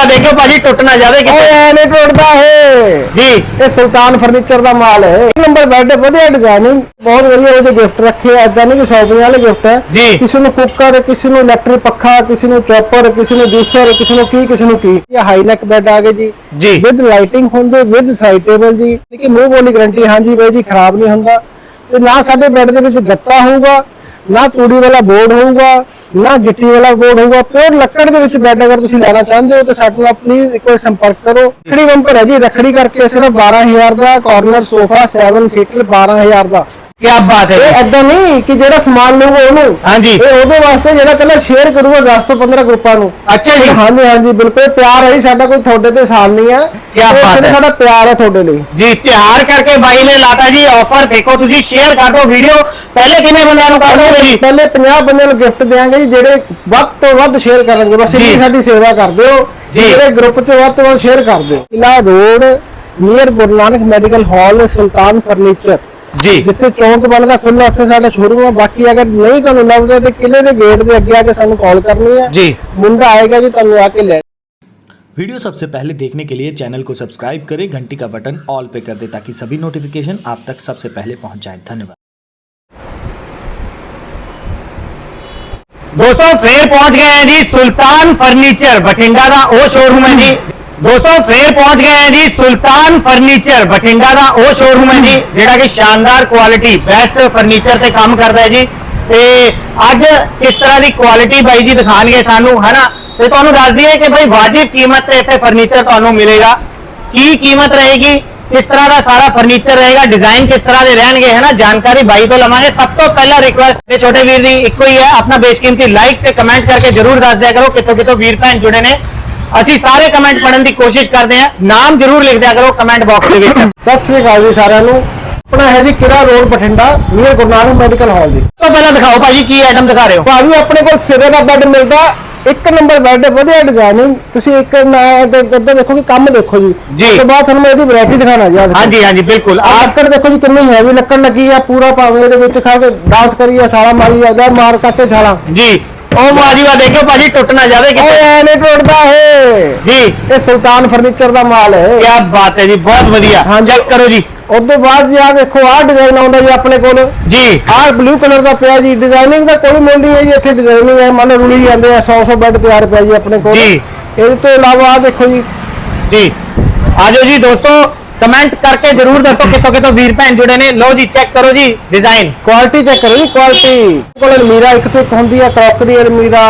ਵਾ ਦੇਖਿਓ ਭਾਜੀ ਟੁੱਟ ਨਾ ਜਾਵੇ ਓਏ ਕਿਤੇ ਐ ਨਹੀਂ ਟੁੱਟਦਾ ਇਹ। ਜੀ। ਇਹ ਸੁਲਤਾਨ ਫਰਨੀਚਰ ਦਾ ਮਾਲ ਹੈ। ਇੱਕ ਨੰਬਰ ਬੈੱਡ ਵਧੀਆ ਡਿਜ਼ਾਈਨਿੰਗ ਬਹੁਤ ਵਧੀਆ ਉਹਦੇ ਗਿਫਟ ਰੱਖੇ ਆ। ਇਦਾਂ ਨਹੀਂ ਕਿ ਸ਼ਾਪਿੰਗ ਵਾਲੇ ਗਿਫਟ ਹੈ। ਜੀ। ਕਿਸੇ ਨੂੰ ਕੁੱਕਰ ਕਿਸੇ ਨੂੰ ਇਲੈਕਟ੍ਰਿਕ ਪੱਖਾ ਕਿਸੇ ਨੂੰ ਚੌਪਰ ਕਿਸੇ ਨੂੰ ਜੂਸਰ ਕਿਸੇ ਨੂੰ ਕੀ ਕਿਸੇ ਨੂੰ ਕੀ। ਇਹ ਹਾਈ ਨੈਕ ਬੈੱਡ ਆ ਗਏ ਜੀ। ਜੀ। ਵਿਦ ਲਾਈਟਿੰਗ ਹੁੰਦੇ ਵਿਦ ਸਾਈਡ ਟੇਬਲ ਜੀ। ਕਿ ਮੂੰਹ ਬੋਲੀ ਗਾਰੰਟੀ ਹਾਂਜੀ ਬਾਈ ਜੀ ਖਰਾਬ ਨਹੀਂ ਹੁੰਦਾ। ਤੇ ਨਾ ਸਾਡੇ ਬੈੱਡ ਦੇ ਵਿੱਚ ਗੱਤਾ ਹੋਊਗਾ ਨਾ ਤੂੜੀ ਵਾਲਾ ਬੋਰਡ ਹੋਊਗਾ। ਨਾ ਗਿੱਟੀ ਵਾਲਾ ਬੋਰਡ ਹੋਊਗਾ ਪਿਓਰ ਲੱਕੜ ਦੇ ਵਿੱਚ ਬੈੱਡ ਅਗਰ ਤੁਸੀਂ ਲੈਣਾ ਚਾਹੁੰਦੇ ਹੋ, ਤਾਂ ਸਾਡੇ ਨਾਲ ਪਲੀਜ਼ ਇੱਕ ਵਾਰ ਸੰਪਰਕ ਕਰੋ। ਰੱਖੜੀ ਬੰਪਰ ਹੈ ਜੀ, ਰੱਖੜੀ ਕਰਕੇ ਸਿਰਫ 12000 ਦਾ ਕਾਰਨਰ ਸੋਫਾ 7 ਸੀਟਰ 12000 ਦਾ। ਕੀ ਬਾਤ ਹੈ ਇਹ। ਐਦਾਂ ਨਹੀਂ ਕਿ ਜਿਹੜਾ ਸਮਾਨ ਲਊਗਾ ਉਹਨੂੰ। ਹਾਂਜੀ। ਇਹ ਉਹਦੇ ਵਾਸਤੇ ਜਿਹੜਾ ਕੱਲਾ ਸ਼ੇਅਰ ਕਰੂਗਾ 10 ਤੋਂ 15 ਗਰੁੱਪਾਂ ਨੂੰ। ਅੱਛਾ ਜੀ। ਹਾਂਜੀ ਹਾਂਜੀ ਬਿਲਕੁਲ। ਪਿਆਰ ਹੈ ਜੀ ਸਾਡਾ ਕੋਈ ਤੁਹਾਡੇ ਤੇ ਸਾਨ ਨਹੀਂ ਹੈ ਕਿਆ ਇਹ ਬਾਤ ਸਿਰਫ ਹੈ। ਸਾਡਾ ਪਿਆਰ ਹੈ ਤੁਹਾਡੇ ਲਈ। ਜੀ ਤਿਹਾਰ ਕਰਕੇ ਬਾਈ ਨੇ ਲਾਤਾ ਜੀ ਆਫਰ ਦੇਖੋ ਤੁਸੀਂ ਸ਼ੇਅਰ ਕਰ ਦਿਓ ਵੀਡੀਓ ਪਹਿਲੇ ਕਿੰਨੇ ਬੰਦਿਆਂ ਨੂੰ ਕਰ ਦੋਗੇ ਜੀ? ਪਹਿਲੇ 50 ਬੰਦਿਆਂ ਨੂੰ ਗਿਫਟ ਦੇਵਾਂਗੇ ਜੀ ਜਿਹੜੇ ਵੱਧ ਤੋਂ ਵੱਧ ਸ਼ੇਅਰ ਕਰਨਗੇ। ਬਸ ਜੀ। ਇੰਨੀ ਸਾਡੀ ਸੇਵਾ ਕਰ ਦਿਓ। ਜੀ। ਜਿਹੜੇ ਗਰੁੱਪ 'ਚ ਵੱਧ ਤੋਂ ਵੱਧ ਸ਼ੇਅਰ ਕਰ ਦਿਓ। Qila road near Guru Nanak medical hall Sultan furniture ਜੀ ਜਿੱਥੇ ਚੌਂਕ ਬਣਦਾ ਖੁੱਲਾ ਉੱਥੇ ਸਾਡਾ ਸ਼ੋਰੂਮ ਹੈ ਬਾਕੀ ਅਗਰ ਨਹੀਂ ਤੁਹਾਨੂੰ ਲੱਭਦਾ ਤੇ ਕਿਲੇ ਦੇ ਗੇਟ ਦੇ ਅੱਗੇ ਆ ਕੇ ਸਾਨੂੰ ਕਾਲ ਕਰਨੀ ਹੈ ਜੀ। ਮੁੰਡਾ ਆਏਗਾ ਜੀ ਤੁਹਾਨੂੰ ਆ ਕੇ ਲੈ वीडियो सबसे पहले देखने के लिए चैनल को सब्सक्राइब करें घंटी का बटन ऑल पे कर दें ताकि सभी नोटिफिकेशन आप तक सबसे पहले पहुंच जाएं धन्यवाद ਦੋਸਤੋ ਫੇਰ ਪਹੁੰਚ ਗਏ ਹਾਂ ਜੀ ਸੁਲਤਾਨ ਫਰਨੀਚਰ ਬਠਿੰਡਾ ਦਾ ਉਹ ਸ਼ੋਰੂਮ ਹੈ ਜੀ ਦੋਸਤੋ, ਫੇਰ ਪਹੁੰਚ ਗਏ ਹਾਂ ਜੀ ਸੁਲਤਾਨ ਫਰਨੀਚਰ, ਬਠਿੰਡਾ ਦਾ ਉਹ ਸ਼ੋਰੂਮ ਹੈ ਜੀ, ਜਿਹੜਾ ਕਿ ਸ਼ਾਨਦਾਰ ਕੁਆਲਿਟੀ ਬੈਸਟ ਫਰਨੀਚਰ ਤੇ ਕੰਮ ਕਰਦਾ ਹੈ ਜੀ। ਤੇ ਅੱਜ ਕਿਸ ਤਰ੍ਹਾਂ ਦੀ ਕੁਆਲਿਟੀ ਬਾਈ ਜੀ ਦਿਖਾਣਗੇ ਸਾਨੂੰ, ਹੈਨਾ? ਤੇ ਤੁਹਾਨੂੰ ਦੱਸ ਦਈਏ ਕਿ ਭਾਈ ਵਾਜਿਬ ਕੀਮਤ ਤੇ ਇੱਥੇ ਫਰਨੀਚਰ ਤੁਹਾਨੂੰ ਮਿਲੇਗਾ। ਕੀ ਕੀਮਤ ਰਹੇਗੀ? ਕਿਸ ਤਰ੍ਹਾਂ ਦਾ ਸਾਰਾ ਫਰਨੀਚਰ ਰਹੇਗਾ? ਡਿਜ਼ਾਈਨ ਕਿਸ ਤਰ੍ਹਾਂ ਦੇ ਰਹਿਣਗੇ ਹੈ ਨਾ ਜਾਣਕਾਰੀ ਬਾਈ ਤੋਂ ਲਵਾਂਗੇ। ਸਭ ਤੋਂ ਪਹਿਲਾਂ ਰਿਕੁਐਸਟ ਤੇ ਛੋਟੇ ਵੀਰ ਦੀ ਇੱਕੋ ਹੀ ਹੈ, ਆਪਣਾ ਬੇਸ਼ਕੀਮਤੀ ਲਾਈਕ ਤੇ ਕਮੈਂਟ ਕਰਕੇ ਜਰੂਰ ਦੱਸ ਦਿਆ ਕਰੋ ਕਿੱਥੋਂ ਕਿੱਥੋਂ ਵੀਰ ਭੈਣ ਜੁੜੇ ਨੇ। ਅਸੀਂ ਸਾਰੇ ਕਮੈਂਟ ਪੜਨ ਦੀ ਕੋਸ਼ਿਸ਼ ਕਰਦੇ ਹਾਂ। ਨਾਮ ਜਰੂਰ ਲਿਖ ਦਿਆ ਕਰੋ ਕਮੈਂਟ ਬਾਕਸ ਦੇ ਵਿੱਚ। ਸਤਿ ਸ੍ਰੀ ਅਕਾਲ ਜੀ ਸਾਰਿਆਂ ਨੂੰ। ਆਪਣਾ ਹੈ ਜੀ Qila road Bathinda? Near Guru Nanak medical hall ਜੀ। ਤੋਂ ਪਹਿਲਾਂ ਦਿਖਾਓ ਭਾਜੀ ਕੀ ਆਈਟਮ ਦਿਖਾ ਰਹੇ ਹੋ। ਭਾਜੀ ਆਪਣੇ ਕੋਲ ਸਿਰੇ ਦਾ ਬੈੱਡ ਮਿਲਦਾ। ਇੱਕ ਨੰਬਰ ਬੈੱਡ ਵਧੀਆ ਡਿਜ਼ਾਈਨਿੰਗ ਤੁਸੀਂ ਇੱਕ ਨਾ ਤੇ ਇੱਧਰ ਦੇਖੋ ਕਿ ਕੰਮ ਦੇਖੋ ਜੀ। ਜੀ। ਉਸ ਤੋਂ ਬਾਅਦ ਤੁਹਾਨੂੰ ਮੈਂ ਇਹਦੀ ਵੈਰਾਈਟੀ ਦਿਖਾਣਾ ਜੀ ਆਹ ਦੇਖੋ। ਹਾਂਜੀ ਹਾਂਜੀ ਬਿਲਕੁਲ। ਆਹ ਲੱਕੜ ਦੇਖੋ ਜੀ ਕਿੰਨੀ ਹੈਵੀ ਲੱਕੜ ਲੱਗੀ ਆ ਪੂਰਾ ਭਾਵੇਂ ਇਹਦੇ ਵਿੱਚ ਖਾ ਕੇ ਡਾਂਸ ਕਰੀਏ ਛਾਲਾ ਮਾਰੀ ਆ ਜਾਂ ਮਾਰ ਕੱਤੇ ਛਾਲਾ। ਜੀ। ਉਹ ਬਾਜੀ ਵਾ ਦੇਖਿਓ ਭਾਜੀ ਟੁੱਟ ਨਾ ਜਾਵੇ ਓਏ ਕਿਤੇ। ਐ ਨਹੀਂ ਟੁੱਟਦਾ ਇਹ। ਜੀ। ਇਹ ਸੁਲਤਾਨ ਫਰਨੀਚਰ ਦਾ ਮਾਲ ਹੈ। ਕੀ ਬਾਤ ਹੈ ਜੀ ਬਹੁਤ ਵਧੀਆ। ਹਾਂਜੀ। ਚੈੱਕ ਕਰੋ ਜੀ। ਉਸ ਤੋਂ ਬਾਅਦ ਜੀ ਆ ਦੇਖੋ ਆਹ ਡਿਜ਼ਾਈਨ ਆਉਂਦਾ ਜੀ ਆਪਣੇ ਕੋਲ। ਜੀ। ਆਹ ਬਲੂ ਕਲਰ ਦਾ ਪਿਆ ਜੀ। ਡਿਜ਼ਾਈਨਿੰਗ ਦਾ ਕੋਈ ਮੁੱਲ ਨਹੀਂ ਹੈ ਜੀ ਇੱਥੇ ਡਿਜ਼ਾਈਨਿੰਗ ਹੈ। ਮੰਨ ਲਓ ਰੁਲੀ ਜਾਂਦੇ ਆ 100 100 ਬੈੱਡ ਤਿਆਰ ਪਿਆ ਜੀ ਆਪਣੇ ਕੋਲ। ਜੀ। ਇਹਦੇ ਤੋਂ ਇਲਾਵਾ ਆਹ ਦੇਖੋ ਜੀ। ਜੀ। ਆਜੋ ਜੀ ਦੋਸਤੋ। ਕਮੈਂਟ ਕਰਕੇ ਜਰੂਰ ਦੱਸੋ ਕਿੱਥੋਂ ਕਿੱਥੋਂ ਵੀਰ ਭੈਣ ਜੁੜੇ ਨੇ। ਲਓ ਜੀ ਚੈੱਕ ਕਰੋ ਜੀ ਡਿਜ਼ਾਈਨ ਕੁਆਲਿਟੀ ਚੈੱਕ ਕਰੋ ਜੀ ਕੁਆਲਿਟੀ ਕੋਲ ਅਲਮੀਰਾ ਇੱਕ ਤੋਂ ਇੱਕ ਹੁੰਦੀ ਆ ਕਰੋਕਰੀ ਅਲਮੀਰਾ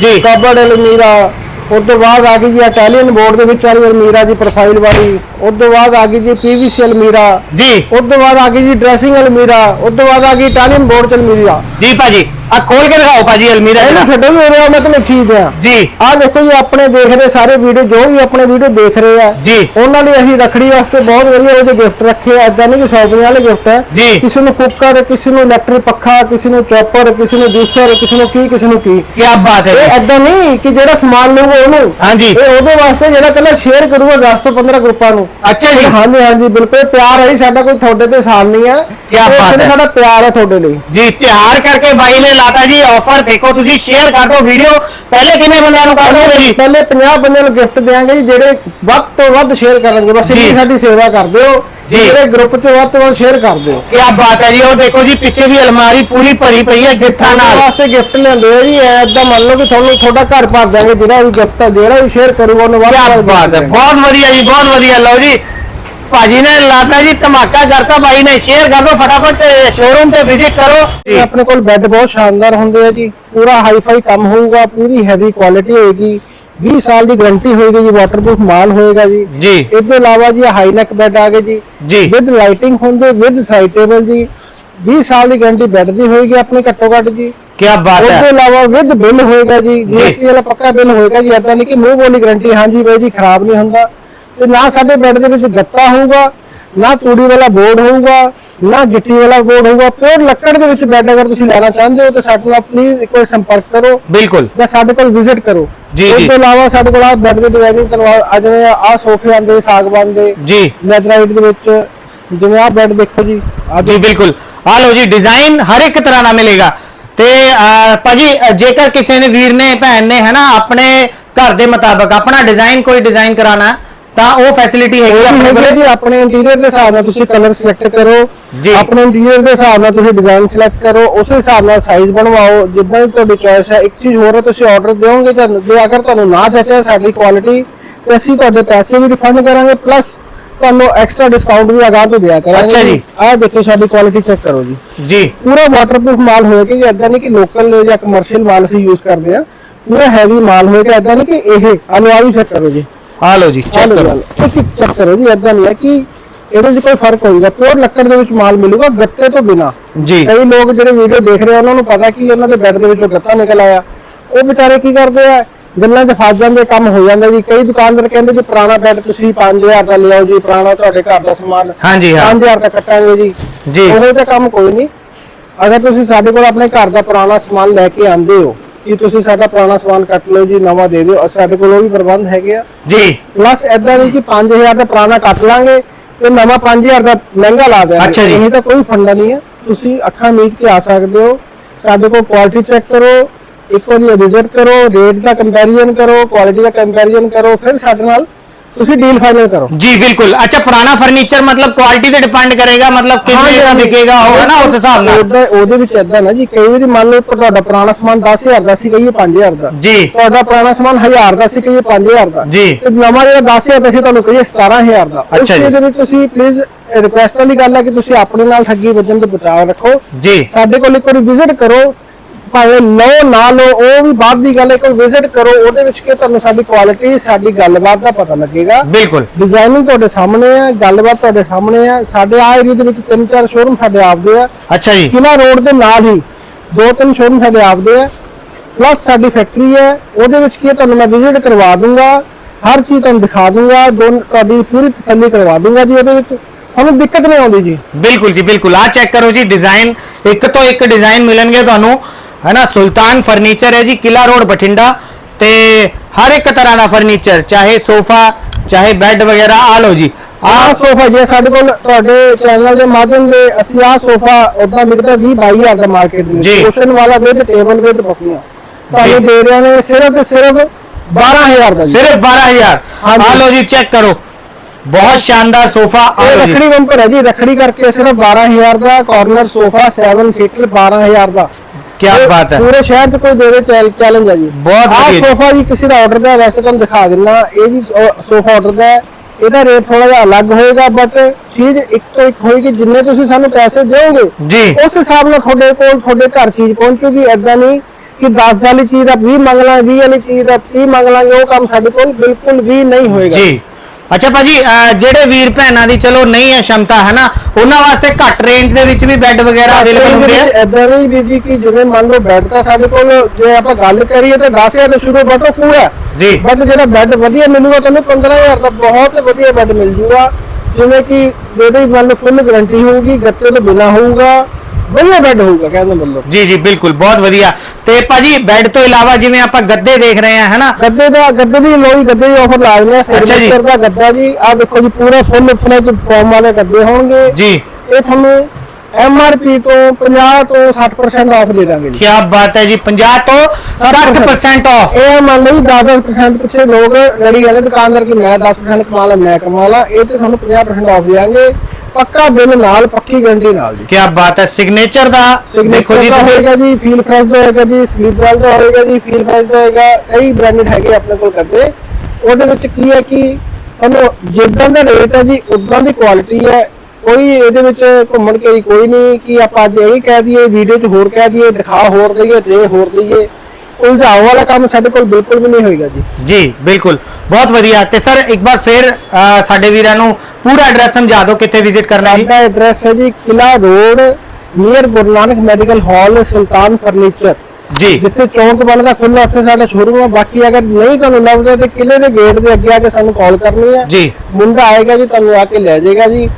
ਜੀ। ਕਬਰਡ ਅਲਮੀਰਾ। ਉਸ ਤੋਂ ਬਾਅਦ ਆ ਗਈ ਜੀ ਇਟਾਲੀਅਨ ਬੋਰਡ ਦੇ ਵਿੱਚ ਵਾਲੀ ਅਲਮੀਰਾ ਜੀ ਪ੍ਰੋਫਾਈਲ ਵਾਲੀ। ਉਸ ਤੋਂ ਬਾਅਦ ਆ ਗਈ ਜੀ ਪੀਵੀਸੀ ਅਲਮੀਰਾ। ਜੀ। ਉਸ ਤੋਂ ਬਾਅਦ ਆ ਗਈ ਜੀ ਡਰੈਸਿੰਗ ਅਲਮੀਰਾ। ਉਸ ਤੋਂ ਬਾਅਦ ਆ ਗਈ ਇਟਾਲੀਅਨ ਬੋਰਡ ਚ ਅਲਮੀਰਾ। ਜੀ ਭਾਜੀ। ਆ ਖੋਲ ਕੇ ਦਿਖਾਓ ਭਾਜੀ ਅਲਮੀਰਾ ਇਹਨੂੰ ਜਿਹੜਾ। ਛੱਡੋ ਜੀ ਰਿਹਾ ਮੈਂ ਤੁਹਾਨੂੰ ਦਿਆਂ ਜੀ ਆਹ ਦੇਖੋ ਜੀ ਆਪਣੇ ਦੇਖ ਰਹੇ ਸਾਰੇ ਵੀਡੀਓ ਜੋ ਵੀ ਆਪਣੇ ਵੀਡੀਓ ਦੇਖ ਰਹੇ ਆ ਜੀ। ਉਹਨਾਂ ਲਈ ਅਸੀਂ ਰੱਖੜੀ ਵਾਸਤੇ ਬਹੁਤ ਵਧੀਆ ਉਹਦੇ ਗਿਫਟ ਰੱਖੇ ਆ ਇਦਾਂ ਨਹੀਂ ਕਿ ਸ਼ਾਪਿੰਗ ਵਾਲੇ ਗਿਫਟ ਹੈ ਜੀ। ਕਿਸੇ ਨੂੰ ਕੁੱਕਰ ਕਿਸੇ ਨੂੰ ਇਲੈਕਟ੍ਰਿਕ ਪੱਖਾ ਕਿਸੇ ਨੂੰ ਚੌਪਰ ਕਿਸੇ ਨੂੰ ਜੂਸਰ ਕਿਸੇ ਨੂੰ ਕੀ ਕਿਸੇ ਨੂੰ ਕੀ ਕੀ ਬਾਤ ਹੈ ਇਹ। ਐਦਾਂ ਨਹੀਂ ਕਿ ਜਿਹੜਾ ਸਮਾਨ ਲਊਗਾ ਉਹਨੂੰ ਹਾਂਜੀ। ਇਹ ਉਹਦੇ ਵਾਸਤੇ ਜਿਹੜਾ ਕੱਲਾ ਸ਼ੇਅਰ ਕਰੂਗਾ 10 ਤੋਂ 15 ਗਰੁੱਪਾਂ ਨੂੰ ਅੱਛਾ ਜੀ ਹਾਂਜੀ ਹਾਂਜੀ ਬਿਲਕੁਲ ਪਿਆਰ ਹੈ ਸਾਡਾ ਕੋਈ ਤੁਹਾਡੇ ਤੇ ਸਾਨ ਨਹੀਂ ਹੈ ਕਿਆ ਇਹ ਬਾਤ ਹੈ। ਸਾਡਾ ਪਿਆਰ ਹੈ ਤੁਹਾਡੇ ਲਈ ਜੀ ਤਿਹਾਰ ਕਰਕੇ ਬਾਈ ਨੇ ਲਾਤਾ ਜੀ ਆਫਰ ਦੇਖੋ ਤੁਸੀਂ ਸ਼ੇਅਰ ਕਰ ਦਿਓ ਵੀਡੀਓ ਪਹਿਲੇ ਕਿੰਨੇ ਬੰਦਿਆਂ ਨੂੰ ਕਰ ਦੋਗੇ ਜੀ ਪਹਿਲੇ 50 ਬੰਦਿਆਂ ਨੂੰ ਗਿਫਟ ਦੇਵਾਂਗੇ ਜੀ ਜਿਹੜੇ ਵੱਧ ਤੋਂ ਵੱਧ ਸ਼ੇਅਰ ਕਰਨਗੇ। ਬਸ ਜੀ। ਇੰਨੀ ਸਾਡੀ ਸੇਵਾ ਕਰ ਦਿਓ। ਜੀ। ਜਿਹੜੇ ਗਰੁੱਪ 'ਚ ਵੱਧ ਤੋਂ ਵੱਧ ਸ਼ੇਅਰ ਕਰ ਦਿਓ। ਕੀ ਬਾਤ ਹੈ ਜੀ ਉਹ ਦੇਖੋ ਜੀ ਪਿੱਛੇ ਵੀ ਅਲਮਾਰੀ ਪੂਰੀ ਭਰੀ ਪਈ ਹੈ ਗਿਫਟਾਂ ਨਾਲ। ਵਾਸਤੇ ਗਿਫਟ ਲੈਂਦੇ ਆ ਜੀ ਐਦਾਂ ਮੰਨ ਲਓ ਕਿ ਤੁਹਾਨੂੰ ਤੁਹਾਡਾ ਘਰ ਭਰ ਦਿਆਂਗੇ ਜਿਹੜਾ ਵੀ ਗਿਫਟ ਹੈ ਜਿਹੜਾ ਵੀ ਸ਼ੇਅਰ ਕਰੂਗਾ ਉਹਨੂੰ ਵੱਧ ਤੋਂ ਵੱਧ ਬਾਤ ਹੈ gift ਦੇਵਾਂਗੇ। ਬਹੁਤ ਵਧੀਆ ਜੀ ਬਹੁਤ ਵਧੀਆ। ਲਓ ਜੀ ਭਾਜੀ ਨੇ ਲਾਤਾ ਜੀ ਧਮਾਕਾ ਕਰਤਾ ਬਾਈ ਨੇ ਸ਼ੇਅਰ ਕਰ ਦਿਓ ਫਟਾਫਟ ਸ਼ੋਰੂਮ ਤੇ ਵਿਜ਼ਿਟ ਕਰੋ। ਆਪਣੇ ਕੋਲ ਬੈੱਡ ਬਹੁਤ ਸ਼ਾਨਦਾਰ ਹੁੰਦੇ ਆ ਜੀ। ਪੂਰਾ ਹਾਈ-ਫਾਈ ਕੰਮ ਹੋਊਗਾ ਪੂਰੀ ਹੈਵੀ ਕੁਆਲਿਟੀ ਹੋਏਗੀ। 20 ਸਾਲ ਦੀ ਗਾਰੰਟੀ ਹੋਏਗੀ ਜੀ ਵਾਟਰਪ੍ਰੂਫ ਮਾਲ ਹੋਏਗਾ ਜੀ। ਜੀ। ਇਸ ਤੋਂ ਇਲਾਵਾ ਜੀ ਹਾਈ ਨੈਕ ਬੈੱਡ ਆ ਗਏ ਜੀ। ਜੀ। ਵਿਦ ਲਾਈਟਿੰਗ ਹੁੰਦੇ ਵਿਦ ਸਾਈਡ ਟੇਬਲ ਜੀ। 20 ਸਾਲ ਦੀ ਗਾਰੰਟੀ ਬੈੱਡ ਦੀ ਹੋਏਗੀ ਆਪਣੀ ਘੱਟੋ ਘੱਟ ਜੀ। ਕੀ ਬਾਤ ਉਸ ਤੋਂ ਹੈ ਇਲਾਵਾ ਵਿਦ ਬਿੱਲ ਹੋਏਗਾ ਜੀ। ਜੀਐਸਟੀ ਵਾਲਾ ਪੱਕਾ ਬਿੱਲ ਹੋਏਗਾ ਜੀ। ਏਦਾਂ ਨਹੀਂ ਕਿ ਮੂੰਹ ਬੋਲੀ ਗਾਰੰਟੀ ਹਾਂਜੀ ਬਾਈ ਜੀ ਖਰਾਬ ਨਹੀਂ ਹੁੰਦਾ। ਤੇ ਨਾ ਸਾਡੇ ਬੈੱਡ ਦੇ ਵਿੱਚ ਗੱਤਾ ਹੋਊਗਾ ਨਾ ਤੂੜੀ ਵਾਲਾ ਬੋਰਡ ਹੋਊਗਾ ਨਾ ਗਿੱਟੀ ਵਾਲਾ ਬੋਰਡ ਹੋਊਗਾ ਪਿਓਰ ਲੱਕੜ ਦੇ ਵਿੱਚ ਬੈੱਡ ਅਗਰ ਤੁਸੀਂ ਲੈਣਾ ਚਾਹੁੰਦੇ ਹੋ ਤਾਂ ਸਾਡੇ ਨਾਲ ਪਲੀਜ਼ ਇੱਕ ਵਾਰ ਸੰਪਰਕ ਕਰੋ ਬਿਲਕੁਲ। ਜਾਂ ਸਾਡੇ ਕੋਲ ਵਿਜ਼ਿਟ ਕਰੋ। ਜੀ, ਜੀ। ਤੋਂ ਇਲਾਵਾ ਸਾਡੇ ਕੋਲ ਆ ਬੈੱਡ ਦੇ ਡਿਜ਼ਾਈਨਿੰਗ ਕਰਵਾ ਆ ਜਿਵੇਂ ਆ ਸੋਫੇ ਆਂਦੇ ਸਾਗਵਾਨ ਦੇ ਜੀ। ਲੈਦਰਾਈਟ ਦੇ ਵਿੱਚ ਜਿਵੇਂ ਆ ਬੈੱਡ ਦੇਖੋ ਜੀ ਆ ਜੀ ਬਿਲਕੁਲ। ਆ ਲਓ ਜੀ ਡਿਜ਼ਾਈਨ ਹਰ ਇੱਕ ਤਰ੍ਹਾਂ ਦਾ ਮਿਲੇਗਾ। ਤੇ ਭਾਜੀ ਜੇਕਰ ਕਿਸੇ ਨੇ ਵੀਰ ਨੇ ਭੈਣ ਨੇ ਹਨਾ ਆਪਣੇ ਘਰ ਦੇ ਮੁਤਾਬਕ ਆਪਣਾ ਡਿਜ਼ਾਈਨ ਕੋਈ ਡਿਜ਼ਾਈਨ ਕਰਾਣਾ ਹੈ, ਤਾਂ ਉਹ ਫੈਸਿਲਿਟੀ ਹੈਗੀ ਆ ਆਪਣੇ ਕੋਲ। ਜੀ ਆਪਣੇ ਇੰਟੀਰੀਅਰ ਦੇ ਹਿਸਾਬ ਨਾਲ ਤੁਸੀਂ ਕਲਰ ਸਿਲੈਕਟ ਕਰੋ। ਜੀ। ਆਪਣੇ ਇੰਟੀਰੀਅਰ ਦੇ ਹਿਸਾਬ ਨਾਲ ਤੁਸੀਂ ਡਿਜ਼ਾਈਨ ਸਿਲੈਕਟ ਕਰੋ ਉਸੇ ਹਿਸਾਬ ਨਾਲ ਸਾਈਜ਼ ਬਣਵਾਓ। ਜਿੱਦਾਂ ਦੀ ਤੁਹਾਡੀ ਚੋਇਸ ਹੈ ਇੱਕ ਚੀਜ਼ ਹੋਰ ਹੈ ਤੁਸੀਂ ਆਰਡਰ ਦਿਓਗੇ ਤੁਹਾਨੂੰ ਜੇ ਅਗਰ ਤੁਹਾਨੂੰ ਨਾ ਜਚੇ ਸਾਡੀ ਕੁਆਲਿਟੀ ਤੇ ਅਸੀਂ ਤੁਹਾਡੇ ਪੈਸੇ ਵੀ ਰਿਫੰਡ ਕਰਾਂਗੇ ਪਲੱਸ ਤੁਹਾਨੂੰ ਐਕਸਟਰਾ ਡਿਸਕਾਊਂਟ ਵੀ ਅਗਾਂਹ ਤੋਂ ਦਿਆ ਕਰਾਂਗੇ। ਅੱਛਾ ਜੀ। ਆਹ ਦੇਖੋ ਸਾਡੀ ਕੁਆਲਿਟੀ ਚੈੱਕ ਕਰੋ ਜੀ। ਜੀ। ਪੂਰਾ ਵਾਟਰਪ੍ਰੂਫ ਮਾਲ ਹੋਏਗਾ ਕਿ ਇਦਾਂ ਨਹੀਂ ਕਿ ਲੋਕਲ ਜਾਂ ਕਮਰਸ਼ੀਅਲ ਮਾਲ ਅਸੀਂ ਯੂਜ਼ ਕਰਦੇ ਆ ਪੂਰਾ ਹੈਵੀ ਮਾਲ ਹੋਏਗਾ ਇਦਾਂ ਨਹੀਂ ਕਿ ਇਹ ਅਨੁਆ ਵੀ ਚੈੱਕ ਕਰੋ ਜੀ। ਆ ਲਓ ਜੀ ਚੈੱਕ ਕਰੋ। ਇੱਕ ਇੱਕ ਚੈੱਕ ਕਰੋ ਜੀ ਇਦਾਂ ਨਹੀਂ ਹੈ ਕਿ ਇਹਦੇ 'ਚ ਕੋਈ ਫ਼ਰਕ ਹੋਏਗਾ ਪਿਓਰ ਲੱਕੜ ਦੇ ਵਿੱਚ ਮਾਲ ਮਿਲੂਗਾ ਗੱਤੇ ਤੋਂ ਬਿਨਾ। ਜੀ। ਕਈ ਲੋਕ ਜਿਹੜੇ ਵੀਡੀਓ ਦੇਖ ਰਹੇ ਆ ਉਹਨਾਂ ਨੂੰ ਪਤਾ ਕਿ ਉਹਨਾਂ ਦੇ ਬੈੱਡ ਦੇ ਵਿੱਚੋਂ ਗੱਤਾ ਨਿਕਲ ਆਇਆ। ਉਹ ਵਿਚਾਰੇ ਕੀ ਕਰਦੇ ਆ? ਗੱਲਾਂ 'ਚ ਫਸ ਜਾਂਦੇ ਕੰਮ ਹੋ ਜਾਂਦਾ ਜੀ। ਕਈ ਦੁਕਾਨਦਾਰ ਕਹਿੰਦੇ ਜੀ ਪੁਰਾਣਾ ਬੈੱਡ ਤੁਸੀਂ 5000 ਦਾ ਲਿਆਓ ਜੀ ਪੁਰਾਣਾ ਤੁਹਾਡੇ ਘਰ ਦਾ ਸਮਾਨ। ਹਾਂਜੀ ਹਾਂ। 5000 ਦਾ ਕੱਟਾਂਗੇ ਜੀ। ਜੀ। ਉਹੋ ਜਿਹਾ ਕੰਮ ਕੋਈ ਨਹੀਂ। ਅਗਰ ਤੁਸੀਂ ਸਾਡੇ ਕੋਲ ਆਪਣੇ ਘਰ ਦਾ ਪੁਰਾਣਾ ਸਮਾਨ ਲੈ ਕੇ ਆਂਦੇ ਹੋ ਕਿ ਤੁਸੀਂ ਸਾਡਾ ਪੁਰਾਣਾ ਸਮਾਨ ਕੱਟ ਲਓ ਜੀ ਨਵਾਂ ਦੇ ਦਿਓ। ਸਾਡੇ ਕੋਲ ਉਹ ਵੀ ਪ੍ਰਬੰਧ ਹੈਗੇ ਆ। ਜੀ। ਪਲੱਸ ਐਦਾਂ ਨਹੀਂ ਕਿ 5000 ਦਾ ਪੁਰਾਣਾ ਕੱਟ ਲਾਂਗੇ ਤੇ ਨਵਾਂ 5000 ਦਾ ਮਹਿੰਗਾ ਲਾ ਦਿਆਂਗੇ। ਇਹ ਤਾਂ ਕੋਈ ਫੰਡਾ ਨਹੀਂ ਹੈ ਤੁਸੀਂ ਅੱਖਾਂ ਮੀਚ ਕੇ ਆ ਸਕਦੇ ਹੋ। ਸਾਡੇ ਕੋਲ ਕੁਆਲਿਟੀ ਚੈੱਕ ਕਰੋ ਇੱਕ ਵਾਰੀ ਵਿਜ਼ਿਟ ਕਰੋ ਰੇਟ ਦਾ ਕੰਪੈਰੀਜ਼ਨ ਕਰੋ ਕੁਆਲਿਟੀ ਦਾ ਕੰਪੈਰੀਜ਼ਨ ਕਰੋ ਫਿਰ ਸਾਡੇ ਨਾਲ ਤੁਸੀਂ ਡੀਲ ਫਾਈਨਲ ਕਰੋ। ਜੀ ਬਿल्कुल अच्छा पुराना फर्नीचर मतलब क्वालिटी पे डिपेंड करेगा मतलब ਕਿੰਨੇ ਜਿਹੜਾ ਵਿਕੇਗਾ ਹੋਗਾ ਨਾ ਉਸ ਹਿਸਾਬ ਨਾਲ। ਉਹਦੇ ਵਿੱਚ ਇਦਾਂ ਨਾ ਜੀ ਕਈ ਵਾਰੀ ਮੰਨ ਲਓ ਤੁਹਾਡਾ ਪੁਰਾਣਾ ਸਮਾਨ 10000 ਦਾ ਸੀ ਕਹੀਏ 5000 ਦਾ। ਜੀ। ਤੁਹਾਡਾ ਪੁਰਾਣਾ ਸਮਾਨ 1000 ਦਾ ਸੀ ਕਹੀਏ 5000 ਦਾ। ਜੀ। ਤੇ ਨਵਾਂ ਜਿਹੜਾ 10000 ਦਾ ਸੀ ਤੁਹਾਨੂੰ ਕਹੀਏ 17000 ਦਾ। ਅੱਛਾ ਜੀ। ਇਹਦੇ ਵਿੱਚ ਤੁਸੀਂ ਪਲੀਜ਼ ਰਿਕੁਐਸਟ ਵਾਲੀ ਗੱਲ ਹੈ ਕਿ ਤੁਸੀਂ ਆਪਣੇ ਨਾਲ ਠੱਗੀ ਵਜਨ ਤੋਂ ਬਚਾਅ ਰੱਖੋ। ਜੀ। ਸਾਡੇ ਕੋਲ ਇੱਕ ਵਾਰੀ ਵਿਜ਼ਿਟ ਕਰੋ ਭਾਵੇਂ ਲਓ ਨਾ ਲਓ ਉਹ ਵੀ ਬਾਅਦ ਦੀ ਗੱਲ ਹੈ ਕਿ ਵਿਜ਼ਿਟ ਕਰੋ ਉਹਦੇ ਵਿੱਚ ਕੀ ਤੁਹਾਨੂੰ ਸਾਡੀ ਕੁਆਲਿਟੀ ਸਾਡੀ ਗੱਲਬਾਤ ਦਾ ਪਤਾ ਲੱਗੇਗਾ। ਬਿਲਕੁਲ। ਡਿਜ਼ਾਈਨਿੰਗ ਤੁਹਾਡੇ ਸਾਹਮਣੇ ਹੈ ਗੱਲਬਾਤ ਤੁਹਾਡੇ ਸਾਹਮਣੇ ਹੈ। ਸਾਡੇ ਆ ਏਰੀਆ ਦੇ ਵਿੱਚ ਤਿੰਨ ਚਾਰ ਸ਼ੋਰੂਮ ਸਾਡੇ ਆਪਦੇ ਆ। ਅੱਛਾ ਜੀ। ਕਿਲਾ ਰੋਡ ਦੇ ਨਾਲ ਹੀ ਦੋ ਤਿੰਨ ਸ਼ੋਰੂਮ ਸਾਡੇ ਆਪਦੇ ਆ। ਪਲੱਸ ਸਾਡੀ ਫੈਕਟਰੀ ਹੈ ਉਹਦੇ ਵਿੱਚ ਕੀ ਤੁਹਾਨੂੰ ਮੈਂ ਵਿਜ਼ਿਟ ਕਰਵਾ ਦੂੰਗਾ। ਹਰ ਚੀਜ਼ ਤੁਹਾਨੂੰ ਦਿਖਾ ਦੂੰਗਾ। ਤੁਹਾਡੀ ਪੂਰੀ ਤਸੱਲੀ ਕਰਵਾ ਦੂੰਗਾ ਜੀ ਉਹਦੇ ਵਿੱਚ। ਤੁਹਾਨੂੰ ਦਿੱਕਤ ਨਹੀਂ ਆਉਂਦੀ ਜੀ। ਬਿਲਕੁਲ ਜੀ ਬਿਲਕੁਲ। ਆ ਚੈੱਕ ਕਰੋ ਜੀ ਡਿਜ਼ਾਈਨ ਇੱਕ ਤੋਂ ਇੱਕ ਡਿਜ਼ਾਈਨ ਮਿਲਣਗੇ ਤੁਹਾਨੂੰ। ਹੈ ਨਾ? ਸੁਲਤਾਨ ਫਰਨੀਚਰ ਹੈ ਜੀ ਕਿਲਾ ਰੋਡ ਬਠਿੰਡਾ ਤੇ ਹਰ ਇੱਕ ਤਰ੍ਹਾਂ ਦਾ ਫਰਨੀਚਰ ਚਾਹੇ ਸੋਫਾ ਚਾਹੇ ਬੈੱਡ ਵਗੈਰਾ ਆ ਲਓ ਜੀ। ਆਹ ਸੋਫਾ ਜੇ ਸਾਡੇ ਕੋਲ ਤੁਹਾਡੇ ਚੈਨਲ ਦੇ ਮਾਧਿਅਮ ਦੇ ਅਸੀਂ ਆਹ ਸੋਫਾ ਉਦਾਂ ਮਿਲਦਾ 20 22000 ਦਾ ਮਾਰਕੀਟ ਦੇ ਕੁਸ਼ਨ ਵਾਲਾ ਵਿਦ ਟੇਬਲ ਵਿਦ ਪੱਖੀਆਂ ਤੁਹਾਨੂੰ। ਦੇ ਰਹੇ ਨੇ ਸਿਰਫ ਤੇ ਸਿਰਫ 12000 ਦਾ ਸਿਰਫ 12000 ਹਾਂਜੀ। ਆ ਲਓ ਜੀ ਚੈੱਕ ਕਰੋ। ਬਹੁਤ ਸ਼ਾਨਦਾਰ ਸੋਫਾ ਆ ਲਓ ਰੱਖੜੀ ਬੰਪਰ ਹੈ ਜੀ ਰੱਖੜੀ ਕਰਕੇ ਸਿਰਫ 12000 ਦਾ ਕਾਰਨਰ ਸੋਫਾ 7 ਸੀਟਰ 12000 ਦਾ। ਕੀ ਬਾਤ ਹੈ। ਪੂਰੇ ਸ਼ਹਿਰ 'ਚ ਕੋਈ ਦੇ ਦੇ ਚੈਲੰਜ ਹੈ ਜੀ। ਬਹੁਤ ਵਧੀਆ। ਸੋਫਾ ਜੀ ਕਿਸੇ ਦਾ ਆਰਡਰ ਦਾ ਵੈਸੇ ਤੁਹਾਨੂੰ ਦਿਖਾ ਦਿੰਨਾ ਇਹ ਵੀ ਸੋਫਾ ਆਰਡਰ ਦਾ ਹੈ। ਇਹਦਾ ਰੇਟ ਥੋੜਾ ਜਿਹਾ ਅਲੱਗ ਹੋਏਗਾ ਬਟ ਚੀਜ਼ ਇੱਕ ਤੋਂ ਇੱਕ ਹੋਏਗੀ ਜਿੰਨੇ ਤੁਸੀਂ ਸਾਨੂੰ ਪੈਸੇ ਦਿਓਗੇ ਜੀ। ਉਸ ਹਿਸਾਬ ਨਾਲ ਤੁਹਾਡੇ ਕੋਲ ਤੁਹਾਡੇ ਘਰ ਚੀਜ਼ ਪਹੁੰਚੂਗੀ। ਐਦਾਂ ਨਹੀਂ ਕਿ 10 ਵਾਲੀ ਚੀਜ਼ ਦਾ 20 ਮੰਗ ਲਾਂ 20 ਵਾਲੀ ਚੀਜ਼ ਦਾ 30 ਮੰਗ ਲਾਂਗੇ ਉਹ ਕੰਮ ਸਾਡੇ ਕੋਲ ਬਿਲਕੁਲ ਵੀ ਨਹੀਂ ਹੋਏਗਾ। ਜੀ। ਅੱਛਾ ਭਾਜੀ ਜਿਹੜੇ ਵੀਰ ਭੈਣਾਂ ਦੀ ਚਲੋ ਨਹੀਂ ਹੈ ਸ਼ਮਤਾ ਹੈ ਨਾ ਉਹਨਾਂ ਵਾਸਤੇ ਘੱਟ ਰੇਂਜ ਦੇ ਵਿੱਚ ਵੀ ਬੈੱਡ ਵਗੈਰਾ ਅਵੇਲੇਬਲ ਹੁੰਦੇ ਆ? ਐਦਾਂ ਨਹੀਂ ਵੀ ਜੀ ਕਿ ਜਿਵੇਂ ਮੰਨ ਲਓ ਬੈੱਡ ਤਾਂ ਸਾਡੇ ਕੋਲ ਜੇ ਆਪਾਂ ਗੱਲ ਕਰੀਏ ਤਾਂ 10000 ਤੋਂ ਸ਼ੁਰੂ ਬਟ ਉਹ ਪੂਰਾ ਜੀ। ਬਟ ਜਿਹੜਾ ਬੈੱਡ ਵਧੀਆ ਮਿਲੂਗਾ ਤੁਹਾਨੂੰ 15000 ਦਾ ਬਹੁਤ ਵਧੀਆ ਬੈੱਡ ਮਿਲ ਜੂਗਾ। ਜਿਵੇਂ ਕਿ ਇਹਦੇ ਮੰਨ ਲਓ ਫੁੱਲ ਗਾਰੰਟੀ ਹੋਊਗੀ ਗੱਤੇ ਤੋਂ ਬਿਨਾ ਹੋਊਗਾ। ਵਧੀਆ ਬੈੱਡ ਹੋਊਗਾ ਕਹਿੰਦਾ ਮਤਲਬ। ਜੀ ਜੀ ਬਿਲਕੁਲ ਬਹੁਤ ਵਧੀਆ। ਤੇ ਭਾਜੀ ਬੈੱਡ ਤੋਂ ਇਲਾਵਾ ਜਿਵੇਂ ਆਪਾਂ ਗੱਦੇ ਦੇਖ ਰਹੇ ਆ ਹੈਨਾ? ਗੱਦੇ ਦਾ ਗੱਦੇ ਦੀ ਲੋਈ ਗੱਦੇ ਦੀ ਆਫਰ ਲਾ ਦਿੰਦੇ ਆ ਅੱਛਾ ਜੀ। ਸਿਰਮੀਟਰ ਦਾ ਗੱਦਾ ਜੀ। ਆ ਦੇਖੋ ਜੀ ਪੂਰਾ ਫੁੱਲ ਫਲੇਜ ਫਾਰਮ ਵਾਲੇ ਗੱਦੇ ਹੋਣਗੇ। ਜੀ। ਇਹ ਤੁਹਾਨੂੰ ਐਮਆਰਪੀ ਤੋਂ 50 ਤੋਂ 60% ਆਫ ਦੇ ਦਾਂਗੇ ਜੀ। ਕੀ ਬਾਤ ਹੈ ਜੀ 50 ਤੋਂ 60% ਆਫ ਇਹ ਮੰਨ ਲਓ 10% ਪਿੱਛੇ ਲੋਕ ਰੈਡੀ ਕਹਿੰਦੇ ਦੁਕਾਨਦਾਰ ਕਿ ਮੈਂ 10% ਕਮਾ ਲਾਂ ਮੈਂ ਕਮਾ ਲਾਂ ਇਹ ਤੇ ਤੁਹਾਨੂੰ 50% ਆਫ ਦੇਾਂਗੇ। ਪੱਕਾ ਬਿੱਲ ਨਾਲ ਪੱਕੀ ਗਾਰੰਟੀ ਨਾਲ ਜੀ। ਕੀ ਬਾਤ ਹੈ ਸਿਗਨੇਚਰ ਦਾ? ਦੇਖੋ ਜੀ ਦਾ ਤੁਸੀਂ ਹੋਏਗਾ ਜੀ ਫੀਲ ਫਰੈਸ਼ ਦਾ ਹੋਏਗਾ ਜੀ ਸਲੀਪ ਵੈਲ ਦਾ ਹੋਏਗਾ ਜੀ ਫੀਲ ਫਰੈਸ਼ ਦਾ ਹੋਏਗਾ ਕਈ ਬ੍ਰਾਂਡਡ ਹੈਗੇ ਆਪਣੇ ਕੋਲ ਕਰਦੇ। ਉਹਦੇ ਵਿੱਚ ਕੀ ਹੈ ਕਿ ਤੁਹਾਨੂੰ ਜਿੱਦਾਂ ਦਾ ਰੇਟ ਹੈ ਜੀ ਉਦਾਂ ਦੀ ਕੁਆਲਿਟੀ ਹੈ। ਕੋਈ ਇਹਦੇ ਵਿੱਚ ਘੁੰਮਣ ਘੇਰੀ ਕੋਈ ਨਹੀਂ ਕਿ ਆਪਾਂ ਅੱਜ ਇਹ ਕਹਿ ਦਈਏ ਵੀਡੀਓ 'ਚ ਹੋਰ ਕਹਿ ਦਈਏ ਦਿਖਾ ਹੋਰ ਦਈਏ ਤੇ ਹੋਰ ਦਈਏ। ਉਲਝਾਉ ਵਾਲਾ ਕੰਮ ਸਾਡੇ ਕੋਲ ਬਿਲਕੁਲ ਵੀ ਨਹੀਂ ਹੋਏਗਾ ਜੀ। ਜੀ ਬਿਲਕੁਲ। ਬਹੁਤ ਵਧੀਆ। ਤੇ ਸਰ ਇੱਕ ਵਾਰ ਫਿਰ ਸਾਡੇ ਵੀਰਾਂ ਨੂੰ ਪੂਰਾ ਐਡਰੈਸ ਸਮਝਾ ਦਿਓ ਕਿੱਥੇ ਵਿਜ਼ਿਟ ਕਰਨਾ ਹੈ ਸਾਡਾ ਐਡਰੈਸ ਹੈ ਜੀ Qila road near Guru Nanak medical hall Sultan furniture ਜੀ। ਜਿੱਥੇ ਚੌਂਕ ਬਣਦਾ ਖੁੱਲਾ ਉੱਥੇ ਸਾਡਾ ਸ਼ੋਰੂਮ ਹੈ। ਬਾਕੀ ਅਗਰ ਨਹੀਂ ਤੁਹਾਨੂੰ ਲੱਭਦਾ ਤੇ ਕਿਲੇ ਦੇ ਗੇਟ ਦੇ ਅੱਗੇ ਆ ਕੇ ਸਾਨੂੰ ਕਾਲ ਕਰਨੀ ਹੈ। ਜੀ। ਮੁੰਡਾ ਆਏਗਾ ਜੀ ਤੁਹਾਨੂੰ ਆ ਕੇ ਲੈ ਜਾਏਗਾ ਜੀ।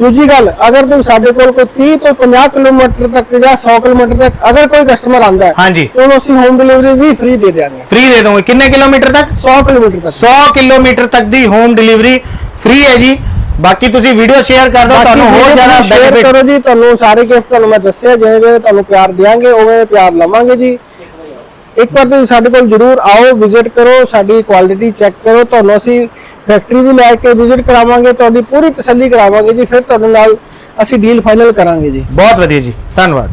ਦੂਜੀ ਗੱਲ ਅਗਰ ਤੁਸੀਂ ਸਾਡੇ ਕੋਲ ਕੋਈ 30 ਤੋਂ 50 ਕਿਲੋਮੀਟਰ ਤੱਕ ਜਾਂ 100 ਕਿਲੋਮੀਟਰ ਤੱਕ ਅਗਰ ਕੋਈ ਕਸਟਮਰ ਆਂਦਾ ਹੈ ਹਾਂਜੀ। ਉਹਨੂੰ ਅਸੀਂ ਹੋਮ ਡਿਲੀਵਰੀ ਵੀ ਫ੍ਰੀ ਦੇ ਦਿਆਂਗੇ। ਫ੍ਰੀ ਦੇ ਦੋਗੇ। ਕਿੰਨੇ ਕਿਲੋਮੀਟਰ ਤੱਕ? 100 ਕਿਲੋਮੀਟਰ ਤੱਕ। 100 ਕਿਲੋਮੀਟਰ ਤੱਕ ਦੀ ਹੋਮ ਡਿਲੀਵਰੀ ਫ੍ਰੀ ਹੈ ਜੀ। ਬਾਕੀ ਤੁਸੀਂ ਵੀਡੀਓ ਸ਼ੇਅਰ ਕਰ ਦਿਓ ਤੁਹਾਨੂੰ ਹੋਰ ਜ਼ਿਆਦਾ ਬੈਨੀਫਿਟ ਕਰੋ ਜੀ ਤੁਹਾਨੂੰ ਸਾਰੇ ਗਿਫਟ ਤੁਹਾਨੂੰ ਮੈਂ ਦੱਸਿਆ ਜਿਵੇਂ ਜਿਵੇਂ ਤੁਹਾਨੂੰ ਪਿਆਰ ਦਿਆਂਗੇ ਉਵੇਂ ਪਿਆਰ ਲਵਾਂਗੇ ਜੀ। ਇੱਕ ਵਾਰ ਤੁਸੀਂ ਸਾਡੇ ਕੋਲ ਜਰੂਰ ਆਓ ਵਿਜ਼ਿਟ ਕਰੋ ਸਾਡੀ ਕੁਆਲਿਟੀ ਚੈੱਕ ਕਰੋ ਤੁਹਾਨੂੰ ਅਸੀਂ ਫੈਕਟਰੀ ਵੀ ਲੈ ਕੇ ਵਿਜ਼ਿਟ ਕਰਾਵਾਂਗੇ, ਤੁਹਾਡੀ ਪੂਰੀ ਤਸੱਲੀ ਕਰਾਵਾਂਗੇ ਜੀ, ਫਿਰ ਤੁਹਾਡੇ ਨਾਲ ਅਸੀਂ ਡੀਲ ਫਾਈਨਲ ਕਰਾਂਗੇ ਜੀ। ਬਹੁਤ ਵਧੀਆ ਜੀ, ਧੰਨਵਾਦ।